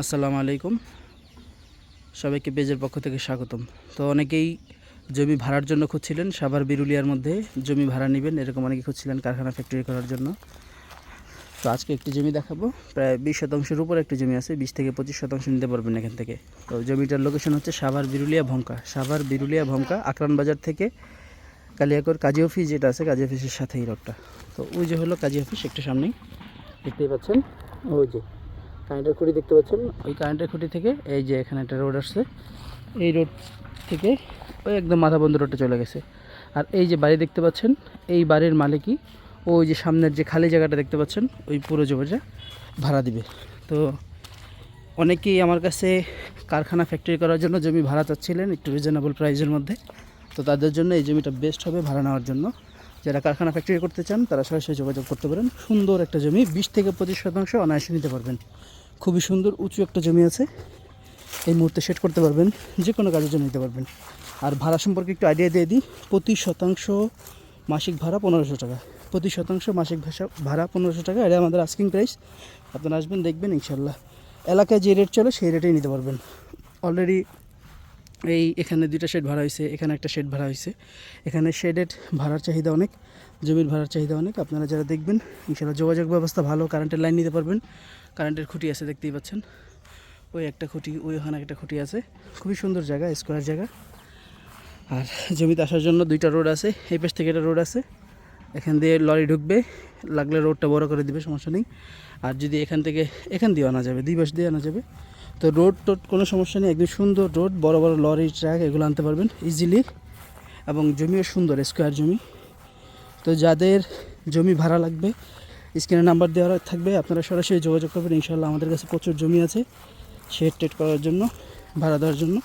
আসসালামু আলাইকুম। সবাইকে পেজের পক্ষ থেকে স্বাগতম। তো অনেকেই জমি ভাড়ার জন্য খুঁজছিলেন, সাভার বিরুলিয়ার মধ্যে জমি ভাড়া নেবেন, এরকম অনেকে খুঁজছিলেন কারখানা ফ্যাক্টরি করার জন্য। তো আজকে একটি জমি দেখাবো, প্রায় বিশ শতাংশের উপর একটি জমি আছে, বিশ থেকে পঁচিশ শতাংশ নিতে পারবেন এখান থেকে। তো জমিটার লোকেশন হচ্ছে সাভার বিরুলিয়া ভঙ্কা সাভার বিরুলিয়া ভঙ্কা আকরান বাজার থেকে কালিয়াকর কাজী অফিস যেটা আছে, কাজী অফিসের সাথে এই রোডটা। তো ওই যে হলো কাজী অফিস, একটু সামনেই দেখতেই পাচ্ছেন। ওই যে কারেন্টের খুঁটি দেখতে পাচ্ছেন? ওই কারেন্টের খুঁটি থেকে এই যে এখানে একটা রোড আসছে, এই রোড থেকে ওই একদম মাথা বন্ধ রোডটা চলে গেছে। আর এই যে বাড়ি দেখতে পাচ্ছেন, এই বাড়ির মালিকই ওই যে সামনের যে খালি জায়গাটা দেখতে পাচ্ছেন, ওই পুরো জমিটা ভাড়া দিবে। তো অনেকেই আমার কাছে কারখানা ফ্যাক্টরি করার জন্য জমি ভাড়া চাচ্ছিলেন একটু রিজনেবল প্রাইসের মধ্যে। তো তাদের জন্য এই জমিটা বেস্ট হবে ভাড়া নেওয়ার জন্য। যারা কারখানা ফ্যাক্টরি করতে চান, তারা সরাসরি যোগাযোগ করতে পারেন। সুন্দর একটা জমি, বিশ থেকে পঁচিশ শতাংশ অনায়াসে নিতে পারবেন। খুবই সুন্দর, উঁচু একটা জমি আছে। এই মুহূর্তে সেট করতে পারবেন যে কোনো কাজের জন্য নিতে পারবেন। আর ভাড়া সম্পর্কে একটু আইডিয়া দিয়ে দিই, প্রতি শতাংশ মাসিক ভাড়া পনেরোশো টাকা। প্রতি শতাংশ মাসিক ভাষা, ভাড়া পনেরোশো টাকা, এটা আমাদের আস্কিং প্রাইস আপনারা আসবেন, দেখবেন ইনশাল্লাহ এলাকায় যে রেট চলে, সেই রেটেই নিতে পারবেন। অলরেডি এই এখানে দুইটা শেড ভাড়া হয়েছে, এখানে একটা শেড ভাড়া হয়েছে। এখানে শেডের ভাড়ার চাহিদা অনেক, জমির ভাড়ার চাহিদা অনেক। আপনারা যারা দেখবেন ইনশাল্লাহ যোগাযোগ ব্যবস্থা ভালো কারেন্টের লাইন নিতে পারবেন। কারেন্টের খুঁটি আছে, দেখতেই পাচ্ছেন। ওই একটা খুঁটি, ওই ওখানে একটা খুঁটি আছে। খুবই সুন্দর জায়গা, স্কোয়ার জায়গা। আর জমিতে আসার জন্য দুইটা রোড আছে, এই পাশ থেকে একটা রোড আছে। এখান দিয়ে লরি ঢুকবে, লাগলে রোডটা বড় করে দিবে, সমস্যা নেই। আর যদি এখান থেকে, এখান দিয়ে আনা যাবে, দুই পাশ দিয়ে আনা যাবে। তো রোড টোড কোনো সমস্যা নেই, একদম সুন্দর রোড, বড় বড় লরি, ট্রাক, এগুলো আনতে পারবেন ইজিলি এবং জমিও সুন্দর, স্কোয়ার জমি। তো যাদের জমি ভাড়া লাগবে স্ক্রিনে নাম্বার দেওয়া থাকবে, আপনারা সরাসরি যোগাযোগ করবেন ইনশাল্লাহ আমাদের কাছে প্রচুর জমি আছে শেড টেড করার জন্য, ভাড়া দেওয়ার জন্য।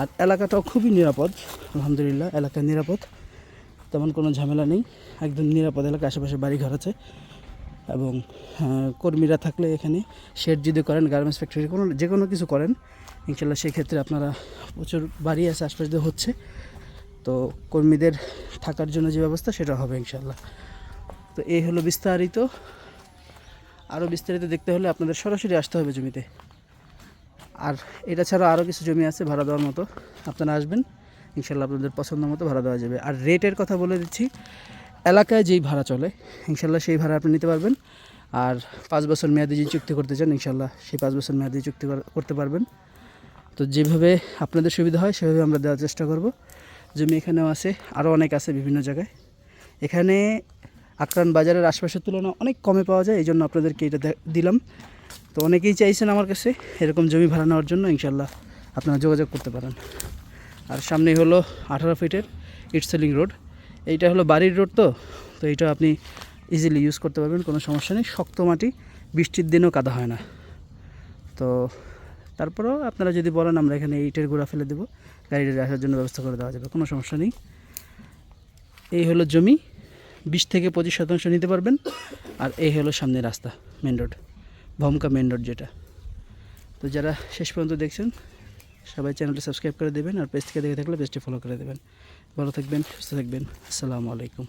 আর এলাকাটাও খুবই নিরাপদ, আলহামদুলিল্লাহ, এলাকা নিরাপদ, তেমন কোনো ঝামেলা নেই, একদম নিরাপদ এলাকা, আশেপাশে বাড়িঘর আছে। এবং কর্মীরা থাকলে এখানে শেড যদি করেন গার্মেন্টস ফ্যাক্টরি কোনো, যে কোনো কিছু করেন ইনশাল্লাহ সেক্ষেত্রে আপনারা প্রচুর বাড়ি আছে, আশপাশ হচ্ছে। তো কর্মীদের থাকার জন্য যে ব্যবস্থা, সেটা হবে ইনশাল্লাহ তো এই হলো বিস্তারিত। আরও বিস্তারিত দেখতে হলে আপনাদের সরাসরি আসতে হবে জমিতে। আর এটা ছাড়া আরও কিছু জমি আছে ভাড়া দেওয়ার মতো। আপনারা আসবেন ইনশাল্লাহ আপনাদের পছন্দ মতো ভাড়া দেওয়া যাবে। আর রেটের কথা বলে দিচ্ছি, এলাকায় যেই ভাড়া চলে ইনশাল্লাহ সেই ভাড়া আপনি নিতে পারবেন। আর পাঁচ বছর মেয়াদি যদি চুক্তি করতে চান ইনশাল্লাহ সেই পাঁচ বছর মেয়াদি চুক্তি করতে পারবেন। তো যেভাবে আপনাদের সুবিধা হয়, সেভাবে আমরা দেওয়ার চেষ্টা করব। জমি এখানেও আছে আরও অনেক আছে বিভিন্ন জায়গায়। এখানে আকরান বাজারের আশপাশের তুলনায় অনেক কমে পাওয়া যায় এই জন্য আপনাদেরকে এটা দিলাম। তো অনেকেই চাইছেন আমার কাছে এরকম জমি ভাড়া নেওয়ার জন্য ইনশাল্লাহ আপনারা যোগাযোগ করতে পারেন। আর সামনেই হলো আঠারো ফিটের ইট সেলিং রোড। এইটা হলো বাড়ির রোড তো তো এইটা আপনি ইজিলি ইউজ করতে পারবেন, কোনো সমস্যা নেই। শক্ত মাটি, বৃষ্টির দিনেও কাদা হয় না। তো তারপরেও আপনারা যদি বলেন, আমরা এখানে ইটের গোড়া ফেলে দেবো, গাড়িটা আসার জন্য ব্যবস্থা করে দেওয়া যাবে, কোনো সমস্যা নেই। এই হলো জমি। বিশ থেকে পঁচিশ শতাংশ নিতে পারবেন। আর এই হলো সামনের রাস্তা মেন রোড ভমকা মেন রোড যেটা। তো যারা শেষ পর্যন্ত দেখছেন, সবাই চ্যানেলটি সাবস্ক্রাইব করে দেবেন আর পেজ থেকে দেখে থাকলে পেজটি ফলো করে দেবেন। ভালো থাকবেন, সুস্থ থাকবেন। আসসালামু আলাইকুম।